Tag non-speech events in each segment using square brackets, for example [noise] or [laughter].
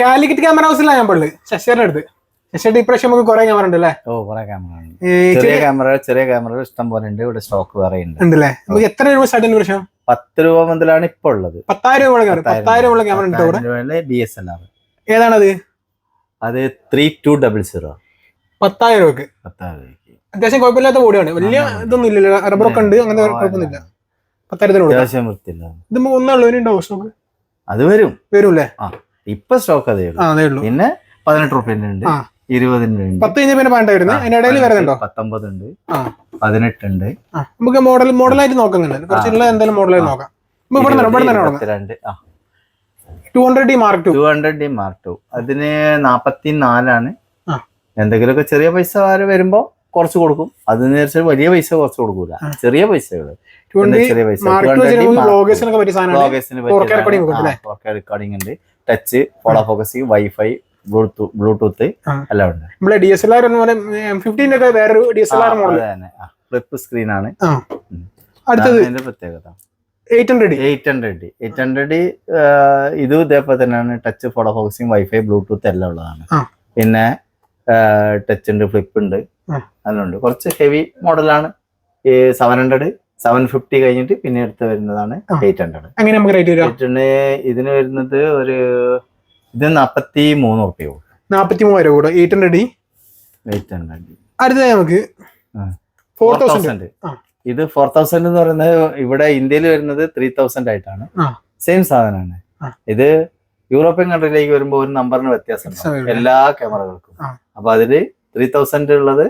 Calicut camera ഹൗസിലാണ് ഞാൻ പള്ളി ശശിയുടെ അടുത്ത്. ശശിയുടെ ഇപ്രാവശ്യം നമുക്ക് കുറെ ക്യാമറ ഉണ്ട് അല്ലേ ഓ കുറെ ക്യാമറ ഉണ്ട്. ചെറിയ ക്യാമറ ചെറിയ ക്യാമറ ഇഷ്ടം പോലെ ഉണ്ട്. ഇവിടെ സ്റ്റോക്ക് വേറെ ഉണ്ട്. ഉണ്ടല്ലേ? നമുക്ക് എത്ര രൂപ സ്റ്റാർട്ടിന് പ്രശ്നം പത്ത് രൂപ മുതലാണ് ഇപ്പൊ ഉള്ളത്. പത്തായിരം രൂപ ക്യാമറ പത്തായിരം രൂപ ക്യാമറ ഉണ്ട് ഇവിടെ ഡി എസ് എൽ ആർ ഏതാണത്? അത് ത്രീ ടു ഡബിൾ സീറോ പത്തായിരം രൂപക്ക്. പത്തായിരം അത്യാവശ്യം കുഴപ്പമില്ലാത്ത ബോഡിയാണ് വലിയ ഇതൊന്നും ഇല്ല റബ്ബറൊക്കെ ഉണ്ട്. അങ്ങനെ കുഴപ്പമൊന്നുമില്ല പത്തായിരത്തിന് അത്യാവശ്യം വൃത്തിയില്ല. ഇത് നമുക്ക് ഒന്നുള്ളൂ ഉണ്ടാവും സ്റ്റോക്ക് അത് വരും. വരൂല്ലേ? ഇപ്പൊ സ്റ്റോക്ക് അതേ ഉള്ളൂ. പിന്നെ പതിനെട്ട് റുപ്യന്റെ ഉണ്ട് ആ. ഇരുപതിന്റെ ഉണ്ട്. പത്ത് കഴിഞ്ഞ പിന്നെ വേണ്ട വരുന്നത്. അതിന്റെ ഇടയിൽ വരുന്നുണ്ടോ? പത്തൊമ്പത് ഉണ്ട് ആ. പതിനെട്ടുണ്ട്. നമുക്ക് മോഡൽ മോഡലായിട്ട് നോക്കുന്നുണ്ട്. കുറച്ചുള്ള എന്തായാലും മോഡലായിട്ട് നോക്കാം. നമുക്ക് ഇവിടെ തന്നെ തന്നെ തുടങ്ങാം ഇരുപത്തിരണ്ട് ആ. Two hundred D mark two two hundred D mark two അതിന് നാപ്പത്തി നാലാണ് ആ. എന്തെങ്കിലുമൊക്കെ ചെറിയ പൈസ വരുമ്പോ കുറച്ച് കൊടുക്കും. അതിന് വെച്ചാൽ വലിയ പൈസ കുറച്ച് കൊടുക്കൂല. ചെറിയ പൈസകൾ. ചെറിയ പൈസ? റെക്കോർഡിംഗ് ഉണ്ട്. Touch follow focus wifi Bluetooth എല്ലാം ഉണ്ട്. നമ്മളെ ഡി എസ് എൽ ആർ എന്ന് ഫിഫ്റ്റീന്റെ ഒക്കെ വേറൊരു D S L R model flip screen ആണ്. ആ. ഉം. അടുത്തത് പ്രത്യേകത. Eight hundred D eight hundred eight hundred ഇതും ഇതേപോലെ തന്നെയാണ്. Touch follow focusing wifi Bluetooth എല്ലാം ഉള്ളതാണ്. പിന്നെ ടച്ച് ഉണ്ട് ഫ്ലിപ്പ് ഉണ്ട്. അതിലുണ്ട്. കുറച്ച് ഹെവി മോഡലാണ് ഈ സെവൻ ഹൺഡ്രഡ് സെവൻ ഫിഫ്റ്റി കഴിഞ്ഞിട്ട് പിന്നെ എടുത്ത് വരുന്നതാണ്. Eight hundred. അങ്ങനെ നമുക്ക് റേറ്റ് എയ്റ്റിന് ഇതിന് വരുന്നത് ഒരു ഇത് നാപ്പത്തി മൂന്ന് റുപ്യ നാപ്പത്തി മൂവായിരം കൂടെ. എയ്റ്റ് ഹൺഡ്രഡ് എയ്റ്റ് ഹൺഡ്രഡ് അടുത്തത് നമുക്ക്. Four thousand. ഇത് ഫോർ തൗസൻഡ് എന്ന് പറയുന്നത് ഇവിടെ ഇന്ത്യയിൽ വരുന്നത് ത്രീ തൗസൻഡ് ആയിട്ടാണ്. സെയിം സാധനമാണ്. ഇത് യൂറോപ്യൻ കൺട്രിയിലേക്ക് വരുമ്പോൾ ഒരു നമ്പറിന് വ്യത്യാസം. എല്ലാ ക്യാമറകൾക്കും. അപ്പൊ അതിൽ ത്രീ തൗസൻഡ് ഉള്ളത്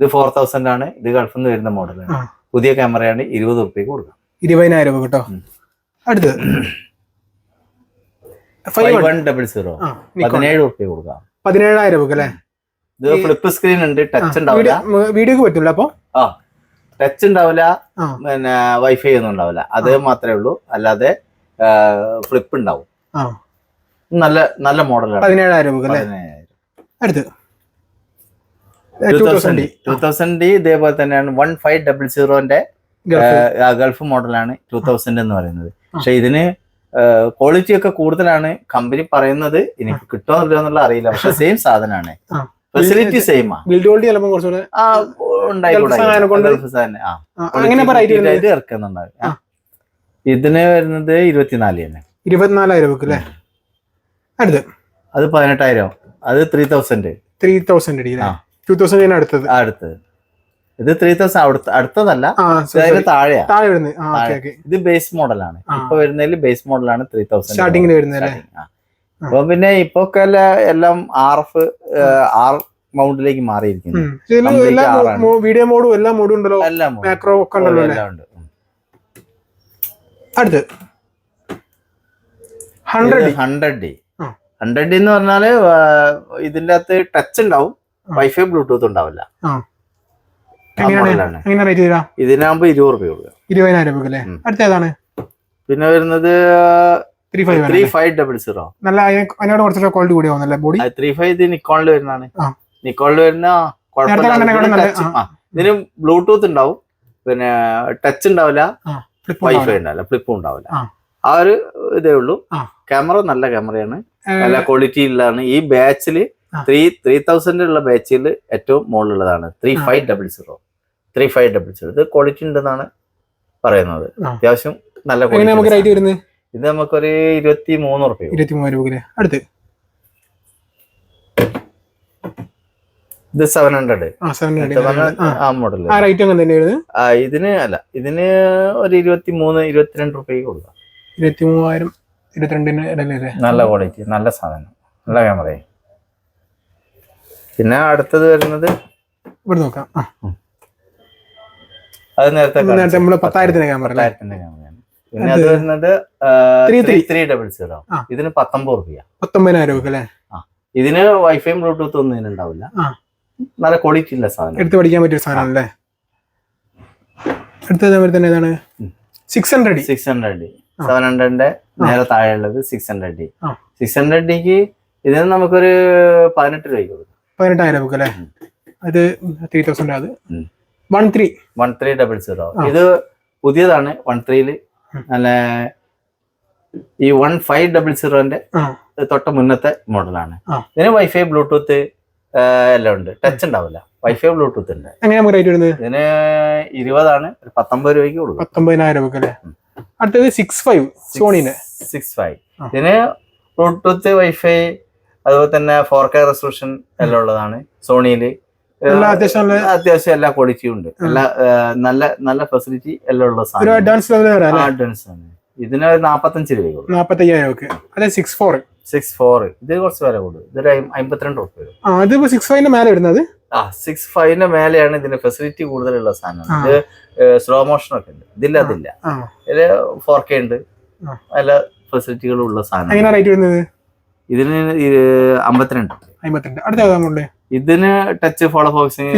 ഇത് ഫോർ തൗസൻഡ് ആണ്. ഇത് ഗൾഫിൽ നിന്ന് വരുന്ന മോഡലാണ്. പുതിയ ക്യാമറയാണ് ഇരുപത് റുപ്യക്ക് കൊടുക്കാം. ഇരുപതിനായിരം രൂപ കേട്ടോ. അടുത്തത് ഫൈവ് വൺ ഡബിൾ സീറോ പതിനേഴ് റുപ്യ കൊടുക്കാം. പതിനേഴായിരം രൂപ അല്ലേ? ഇത് ഫ്ലിപ്പ് സ്ക്രീൻ ഉണ്ട് ടച്ച് ഉണ്ടാവില്ല. വീഡിയോ വീഡിയോക്ക് പറ്റില്ല അപ്പൊ? ആ ടച്ച് ഉണ്ടാവില്ല പിന്നെ വൈഫൈ ഒന്നും ഉണ്ടാവില്ല. അത് മാത്രമേ ഉള്ളൂ. അല്ലാതെ ഫ്ലിപ്പ് ഉണ്ടാവും. നല്ല നല്ല മോഡലാണ് പതിനേഴായിരം രൂപ അടുത്ത്. Two thousand D two thousand D ഇതേപോലെ തന്നെയാണ് വൺ ഫൈവ് ഡബിൾ സീറോന്റെ ഗൾഫ്. മോഡലാണ് ടൂ തൗസൻഡ് എന്ന് പറയുന്നത്. പക്ഷെ ഇതിന് ക്വാളിറ്റി ഒക്കെ കൂടുതലാണ്. കമ്പനി പറയുന്നത് എനിക്ക് കിട്ടുമോ ഇല്ലയോ എന്നുള്ള അറിയില്ല. പക്ഷെ സെയിം [laughs] സാധനമാണ്. ഫെസിലിറ്റി സെയിം ആ. ബിൽഡ് ക്വാളിറ്റി ചിലപ്പോൾ കുറച്ചുകൂടെ ആ ഇറക്കുന്നുണ്ടാവും. ഇതിന് വരുന്നത് ഇരുപത്തിനാല് തന്നെ. ഇരുപത്തിനാലായിരം രൂപ അല്ലേ? അടുത്ത്. അത് പതിനെട്ടായിരം. അത് ത്രീ തൗസൻഡ് ത്രീ തൗസൻഡ് ആ. ടു തൗസൻഡ് അടുത്തത്. അടുത്തത്. ഇത് ത്രീ തൗസൻഡ് അടുത്ത അടുത്തതല്ല. ഇത് അതിന് താഴെ വരുന്നത് ബേസ് മോഡലാണ്. ഇപ്പൊ വരുന്നതിൽ ബേസ് മോഡലാണ് ത്രീ തൗസൻഡ് സ്റ്റാർട്ടിങ്ങിൽ വരുന്നത് അല്ലേ അപ്പൊ പിന്നെ ഇപ്പൊ ഒക്കെ എല്ലാം ആർ എഫ് ആർ മൗണ്ടിലേക്ക് മാറിയിരിക്കുന്നു. വീഡിയോ മോഡും എല്ലാ മോഡും ഉണ്ടല്ലോ. മാക്രോ ഒക്കെ ഉണ്ടല്ലോ അല്ലേ? എല്ലാം ഉണ്ട്. ഉം. അടുത്ത്. Hundred hundred D hundred D എന്ന് പറഞ്ഞാൽ ഇതിന്റെ അകത്ത് ടച്ച് ഉണ്ടാവും. വൈഫൈ ബ്ലൂടൂത്ത് ഉണ്ടാവില്ല. ഇതിനാകുമ്പോ ഇരുപത് റുപ്യ കൊടുക്കുക. ഇരുപതിനായിരം രൂപ അല്ലേ? ഉം. അടുത്ത ഏതാണ്? പിന്നെ വരുന്നത് ത്രീ ഫൈവ് ഡബിൾ സീറോ നല്ല അതിന് അതിനോട് കുറച്ചുകൂടെ ക്വാളിറ്റി കൂടി ആവുന്നല്ലേ ബോഡി ത്രീ ഫൈവ് ഇത് നിക്കോണിൽ വരുന്നതാണ്. നിക്കോണിൽ വരുന്ന കുഴപ്പമില്ല ഇതിന് ബ്ലൂടൂത്ത് ഉണ്ടാവും. പിന്നെ ടച്ച് ഉണ്ടാവില്ല. വൈഫൈ ഉണ്ടാവില്ല. ഫ്ലിപ്പും ഉണ്ടാവില്ല ആ. ഒരു ഇതേ ഉള്ളൂ. ക്യാമറ നല്ല ക്യാമറയാണ് നല്ല ക്വാളിറ്റി ഉള്ളതാണ്. ഈ ബാച്ചിൽ ആ. ത്രീ ത്രീ തൗസൻഡ് ഉള്ള ബാച്ചിൽ ഏറ്റവും മുകളിലുള്ളതാണ് three. Five double zero three five double zero ഇത് ക്വാളിറ്റി ഉണ്ടെന്നാണ് പറയുന്നത്. അത്യാവശ്യം നല്ല ക്വാളിറ്റി. ഇത് നമുക്കൊരു ഇരുപത്തി മൂന്ന് റുപ്യ ഇരുപത്തി രൂപ അടുത്ത്. ഇത് സെവൻ ഹൺഡ്രഡ് ആ മോഡൽ ആ. ഇതിന് അല്ല ഇതിന് ഒരു ഇരുപത്തി മൂന്ന് ഇരുപത്തിരണ്ട് റുപ്യക്ക് കൊടുക്കാം. ഇരുപത്തി മൂവായിരം ഇരുപത്തിരണ്ടിന് നല്ല ക്വാളിറ്റി നല്ല സാധനം. നല്ല ക്യാമറ പിന്നെ അടുത്തത് വരുന്നത് ഇവിടെ നോക്കാം. ആ. അത് നേരത്തെ പത്തായിരത്തിന്റെ ക്യാമറ പത്തായിരത്തിന്റെ ക്യാമറയാണ് പിന്നെ അത് വരുന്നത് ത്രീ ഡബിൾ സീറോ. ഇതിന് പത്തൊമ്പത് റുപ്യ പത്തൊമ്പതിനായിരം രൂപ അല്ലേ? ഇതിന് വൈഫൈ ബ്ലൂടൂത്ത് ഒന്നും ഇതിനുണ്ടാവില്ല. നല്ല ക്വാളിറ്റി ഉള്ള സാധനം. എടുത്ത് പഠിക്കാൻ പറ്റിയ സാധനം അല്ലേ അടുത്തത് തന്നെ ഏതാണ്. Six hundred six hundred D seven ഹൺഡ്രഡിന്റെ നേരെ താഴെ ഉള്ളത് six hundred D. Six hundred ഡിക്ക് ഇതിന് നമുക്കൊരു പതിനെട്ട് രൂപയ്ക്ക് കൊടുക്കും. പതിനെട്ടായിരം ബുക്ക് അല്ലേ? അത് ത്രീ തൗസൻഡ് അത്. One three one three double zero ഇത് പുതിയതാണ് വൺ ത്രീയിൽ അല്ല നല്ല ഈ വൺ ഫൈവ് ഡബിൾ സീറോന്റെ തൊട്ട മുന്നത്തെ മോഡലാണ്. ഇതിന് വൈഫൈ ബ്ലൂടൂത്ത് എല്ലാം ഉണ്ട്. ടച്ച് ഉണ്ടാവില്ല. വൈഫൈ ബ്ലൂടൂത്ത് ഉണ്ട്. റേറ്റ് വരുന്നത്? ഇതിന് ഇരുപതാണ്. പത്തൊമ്പത് രൂപയ്ക്ക് കൊടുക്കും. പത്തൊമ്പതിനായിരം രൂപ അല്ലേ? അടുത്തത് സിക്സ് ഫൈവ് സോണിന്റെ സിക്സ് ഫൈവ്. ഇതിന് ബ്ലൂടൂത്ത് വൈഫൈ അതുപോലെ തന്നെ ഫോർ കെ റെസൊല്യൂഷൻ എല്ലാം ഉള്ളതാണ് സോണിയിൽ. അത്യാവശ്യം എല്ലാ ക്വാളിറ്റിയും ഉണ്ട്. എല്ലാ നല്ല നല്ല ഫെസിലിറ്റി എല്ലാം ഉള്ള സാധനം അഡ്വാൻസ് അഡ്വാൻസ് ആണ്. ഇതിന് ഒരു നാപ്പത്തഞ്ച് രൂപ നാപ്പത്തയ്യായിരം സിക്സ് ഫോർ സിക്സ് ഫോർ ഇത് കുറച്ച് വില കൂടും. ഇതൊരു അമ്പത്തിരണ്ട് റുപ്യ വരും. ആ അത് ഇപ്പൊ സിക്സ് ഫൈവിന്റെ മേലെ വരുന്നത്? ആ സിക്സ് ഫൈവിന്റെ മേലെയാണ് ഇതിന്റെ ഫെസിലിറ്റി കൂടുതലുള്ള സാധനം. ഇത് സ്ലോ മോഷൻ ഒക്കെ ഉണ്ട്. ഇതില്ല അതില്ല. ഇതിൽ ഫോർ കെ ഉണ്ട്. നല്ല ഫെസിലിറ്റികളും ഉള്ള സാധനം റേറ്റ് വരുന്നത്? ഇതിന് ഇത് അമ്പത്തിരണ്ട്. അമ്പത്തിരണ്ട്. അടുത്ത ഇതിന് ടച്ച് ഫോളോ ഫോക്സിംഗ്?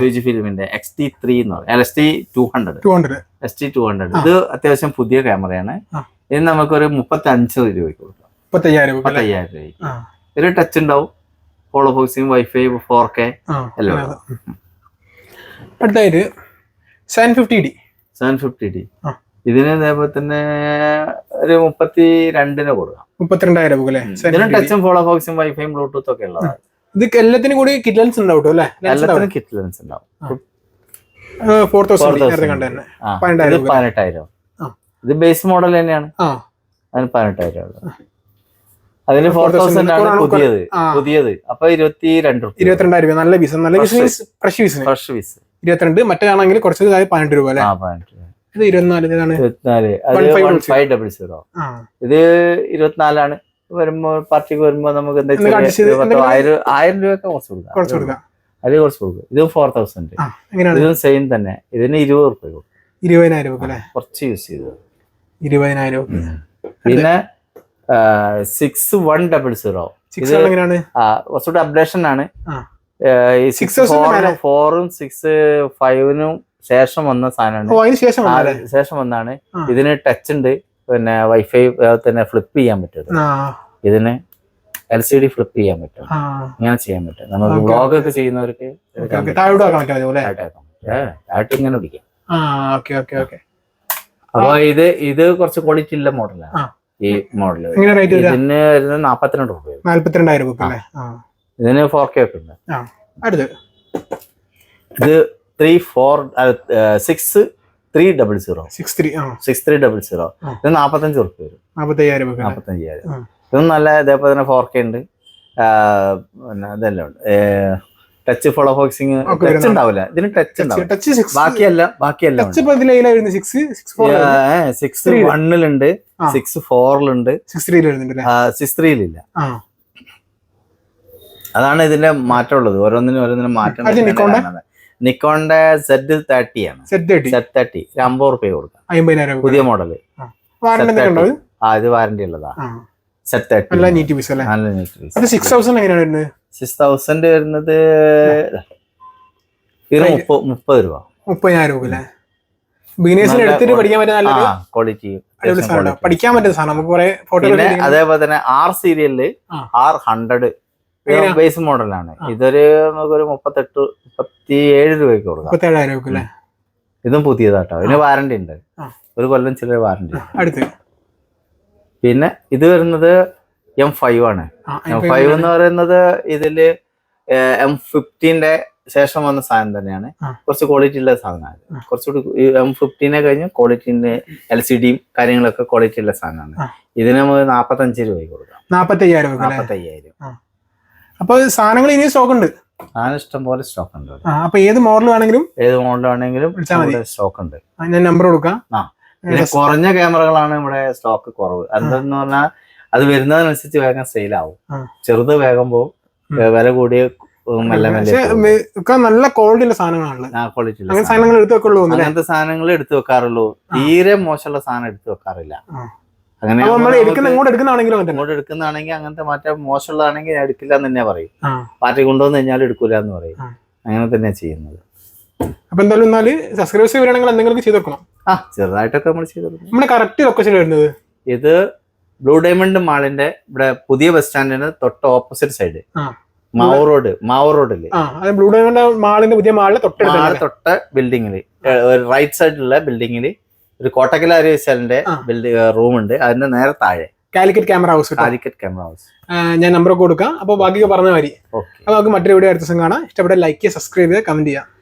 ഫ്യൂജി ഫിലിമിന്റെ എക്സ് ടി ത്രീ എന്ന് പറയും. S T two hundred two hundred S T two hundred ഇത് അത്യാവശ്യം പുതിയ ക്യാമറയാണ്. ഇത് നമുക്കൊരു മുപ്പത്തി അഞ്ച് രൂപയ്ക്ക് കൊടുക്കാം. മുപ്പത്തയ്യായിരം രൂപ മുപ്പത്തയ്യായിരം രൂപയ്ക്ക്. ഒരു ടച്ച് ഉണ്ടാവും. Follow focusing wifi four K എല്ലാം. അടുത്തായിട്ട് seven fifty D seven fifty D. ഇതിന് ഇതേപോലെ തന്നെ ഒരു മുപ്പത്തി രണ്ടിന് കൊടുക്കാം. മുപ്പത്തിരണ്ടായിരം രൂപ അല്ലേ? ഇതിന് ടച്ചും ഫോളോ ഫോക്സും വൈഫൈയും ബ്ലൂടൂത്ത് ഒക്കെ ഉള്ളതാണ്. ഇത് എല്ലാത്തിനും കൂടി കിറ്റ്ലൻസ് ഉണ്ടാവും അല്ലേ? എല്ലാത്തിനും കിറ്റ്ലൻസ് ഉണ്ടാവും. ഫോർ തൗസൻഡ് 4000 നേരത്തെ കണ്ട പതിനെട്ടായിരം ഇത് ബേസ് മോഡൽ തന്നെയാണ്. അതിന് പതിനെട്ടായിരം ഉള്ളത് അതിന് ഫോർ തൗസൻഡ് ആണ് പുതിയത്. പുതിയത്. അപ്പൊ ഇരുപത്തി രണ്ട് ഇരുപത്തിരണ്ടായിരം രൂപ. നല്ല പീസ് നല്ല piece fresh piece fresh piece ഇരുപത്തിരണ്ട് മറ്റേതാണെങ്കിൽ കുറച്ച് പതിനെട്ട് രൂപ അല്ലേ? പതിനെട്ട് രൂപ. ഇത് ഇരുപത്തിനാല് ഡബിൾ സീറോ ഇത് ഇരുപത്തിനാലാണ്. വരുമ്പോ പാർട്ടിക്ക് വരുമ്പോ നമുക്ക് എന്താ ചെയ്ത് ആയിരം ആയിരം രൂപയൊക്കെ കുറച്ച് കൊടുക്കാം. അത് കുറച്ച് കൊടുക്കും. ഇത് ഫോർ തൗസൻഡ് ഇതും സെയിം തന്നെ. ഇതിന് ഇരുപത് റുപ്യ കൊടുക്കും. ഇരുപതിനായിരം അല്ലേ? കുറച്ച് യൂസ് ചെയ്തത് ഇരുപതിനായിരം രൂപ പിന്നെ സിക്സ് വൺ ഡബിൾ സീറോ കുറച്ചുകൂടി അപ്ഡേഷൻ ആണ്. ആ. സിക്സ് 6000 ഫോറും സിക്സ് ഫൈവിനും ശേഷം വന്ന സാധനമാണ്. ശേഷം വന്നാണ്. ഇതിന് ടച്ച് ഉണ്ട്. പിന്നെ വൈഫൈ തന്നെ ഫ്ലിപ്പ് ചെയ്യാൻ പറ്റും. ഇതിന് എൽ സി ഡി ഫ്ലിപ്പ് ചെയ്യാൻ പറ്റും. ഇങ്ങനെ ചെയ്യാൻ പറ്റും. നമുക്ക് ബ്ലോഗ് വ്ളോഗ് ഒക്കെ ചെയ്യുന്നവർക്ക് ഇങ്ങനെ പിടിക്കാം. അപ്പൊ ഇത് ഇത് കുറച്ച് ക്വാളിറ്റി ഉള്ള മോഡലാണ് ഈ മോഡൽ ഇതിന് വരുന്നത് നാപ്പത്തിരണ്ട് രൂപ. നാല്പത്തിരണ്ടായിരം രൂപ ഇതിന് ഫോർ കെ ഒക്കെ ഉണ്ട്. ഇത് three four six three double zero six three six three double zero ഇത് നാപ്പത്തഞ്ച് ഉറുപ്പ് വരും. നാൽപ്പത്തയ്യായിരം? നാപ്പത്തഞ്ചായിരം ഇതും നല്ല ഇതേപോലെ തന്നെ ഫോർ കെ ഉണ്ട്. പിന്നെ ഇതെല്ലാം ഉണ്ട്. ടച്ച് ഫോളോ ഫോക്സിങ് ടച്ച് ഉണ്ടാവില്ല. ഇതിന് ടച്ച് ഉണ്ട് ടച്ച് സിക്സ് ബാക്കിയെല്ലാം ബാക്കിയെല്ലാം സിക്സ്. വണ്ണിലുണ്ട്. സിക്സ് ഫോറിലുണ്ട് സിക്സ് സിക്സ് ത്രീയിലില്ല അതാണ് ഇതിന്റെ മാറ്റമുള്ളത് ഓരോന്നിനും ഓരോന്നിനും മാറ്റം നിക്കോണിന്റെ? സെഡ് തേർട്ടി ആണ്. സെഡ് തേർട്ടി അമ്പത് റുപ്യ കൊടുക്കാം. പുതിയ മോഡൽ അത്? ആ ഇത് വാറന്റി ഉള്ളതാ. സെഡ് സെറ്റ് തേർട്ടി നല്ല നീറ്റ് പീസ് അല്ലേ? നല്ല അത് സിക്സ് തൗസൻഡ് എങ്ങനെയാണ് വരുന്നത്? സിക്സ് തൗസൻഡ് വരുന്നത് ഇത് മുപ്പത് മുപ്പത് രൂപ. മുപ്പതിനായിരം രൂപ അല്ലേ? ബിഗിനേഴ്സിന് എടുത്തിട്ട് പഠിക്കാൻ പറ്റുന്ന ക്വാളിറ്റി പഠിക്കാൻ പറ്റുന്ന സാധനം. നമുക്ക് അതേപോലെ തന്നെ ആർ സീരിയലിൽ ആർ ഹൺഡ്രഡ്? ബേസ് മോഡലാണ്. ഇതൊരു നമുക്കൊരു മുപ്പത്തെട്ട് മുപ്പത്തി ഏഴ് രൂപയ്ക്ക് കൊടുക്കാം ഇതും പുതിയതാട്ടോ. ഇതിന് വാറണ്ടി ഉണ്ട്. ഒരു കൊല്ലം ചില വാറണ്ടി അടുത്ത്. പിന്നെ ഇത് വരുന്നത് എം ഫൈവ് ആണ്. എം ഫൈവ് എന്ന് പറയുന്നത് ഇതിൽ എം ഫിഫ്റ്റീന്റെ ശേഷം വന്ന സാധനം തന്നെയാണ്. കുറച്ച് ക്വാളിറ്റി ഉള്ള സാധനമാണ്. കുറച്ചുകൂടി എം ഫിഫ്റ്റീനെ കഴിഞ്ഞ് ക്വാളിറ്റിന്റെ എൽ സി ഡിയും കാര്യങ്ങളൊക്കെ ക്വാളിറ്റി ഉള്ള സാധനമാണ്. ഇതിന് നമുക്ക് നാപ്പത്തഞ്ച് രൂപയ്ക്ക് കൊടുക്കാം. നാപ്പത്തയ്യായിരം നാപ്പത്തയ്യായിരം. അപ്പൊ സാധനങ്ങൾ ഇനിയും സ്റ്റോക്ക് ഉണ്ട്. സാധനം ഇഷ്ടം പോലെ സ്റ്റോക്ക് ഉണ്ട് അപ്പൊ ഏത് മോഡൽ വേണമെങ്കിലും ഏത് മോഡലാണെങ്കിലും വേണമെങ്കിലും സ്റ്റോക്ക് ഉണ്ട്. ഞാൻ നമ്പർ കൊടുക്കാം. പിന്നെ കുറഞ്ഞ ക്യാമറകളാണ് ഇവിടെ സ്റ്റോക്ക് കുറവ്. എന്താന്ന് പറഞ്ഞാൽ അത് വരുന്നതിനനുസരിച്ച് വേഗം സെയിൽ ആവും. ചെറുത് വേഗം പോകും വില കൂടിയ നല്ല ക്വാളിറ്റി സാധനങ്ങളാണ് സാധനങ്ങൾ. എടുത്ത് വെക്കുള്ളൂ അങ്ങനത്തെ സാധനങ്ങൾ എടുത്തു വെക്കാറുള്ളൂ. തീരെ മോശമുള്ള സാധനം എടുത്തു വെക്കാറില്ല. അങ്ങനെ നമ്മൾ ഇങ്ങോട്ട് എടുക്കുന്നതാണെങ്കിലും ഇങ്ങോട്ട് എടുക്കുന്നതാണെങ്കിൽ അങ്ങനത്തെ മാറ്റം മോശമുള്ളതാണെങ്കിൽ ഞാൻ എടുക്കില്ല എന്ന് തന്നെ പറയും. പാർട്ടി കൊണ്ടുവന്ന് കഴിഞ്ഞാൽ എടുക്കൂല എന്ന് പറയും. അങ്ങനെ തന്നെ ചെയ്യുന്നത്. അപ്പൊ എന്തായാലും എന്നാൽ സബ്സ്ക്രൈബേഴ്സ് വരികയാണെങ്കിൽ എന്തെങ്കിലും ചെയ്ത് കൊടുക്കണം ആ ചെറുതായിട്ടൊക്കെ നമ്മൾ ചെയ്തു നമ്മുടെ കറക്റ്റ് ലൊക്കേഷൻ വരുന്നത്? ഇത് ബ്ലൂ ഡയമണ്ട് മാളിന്റെ ഇവിടെ പുതിയ ബസ് സ്റ്റാൻഡിന് തൊട്ട് opposite side. Mavoor road Mavoor റോഡിൽ. ബ്ലൂ ഡയമണ്ട് മാളിന്റെ പുതിയ മാളിലെ തൊട്ട്. തൊട്ട ബിൽഡിങ്ങിൽ റൈറ്റ് സൈഡിലുള്ള ബിൽഡിങ്ങിൽ ഒരു കോട്ടക്കൽ അരീശലിന്റെ ആ. ബിൽഡിംഗ് റൂം ഉണ്ട് അതിന്റെ നേരെ താഴെ. Calicut camera house Calicut camera house. ഞാൻ നമ്പർ കൊടുക്കാം. അപ്പോൾ ബാക്കിയൊക്കെ പറഞ്ഞ മാതിരി. അപ്പൊ അപ്പോൾ നമുക്ക് മറ്റൊരു വീഡിയോ അടുത്ത ദിവസം കാണാം. ഇഷ്ടപ്പെട്ട ലൈക്ക് ചെയ്യുക സബ്സ്ക്രൈബ് ചെയ്യുക കമന്റ് ചെയ്യുക.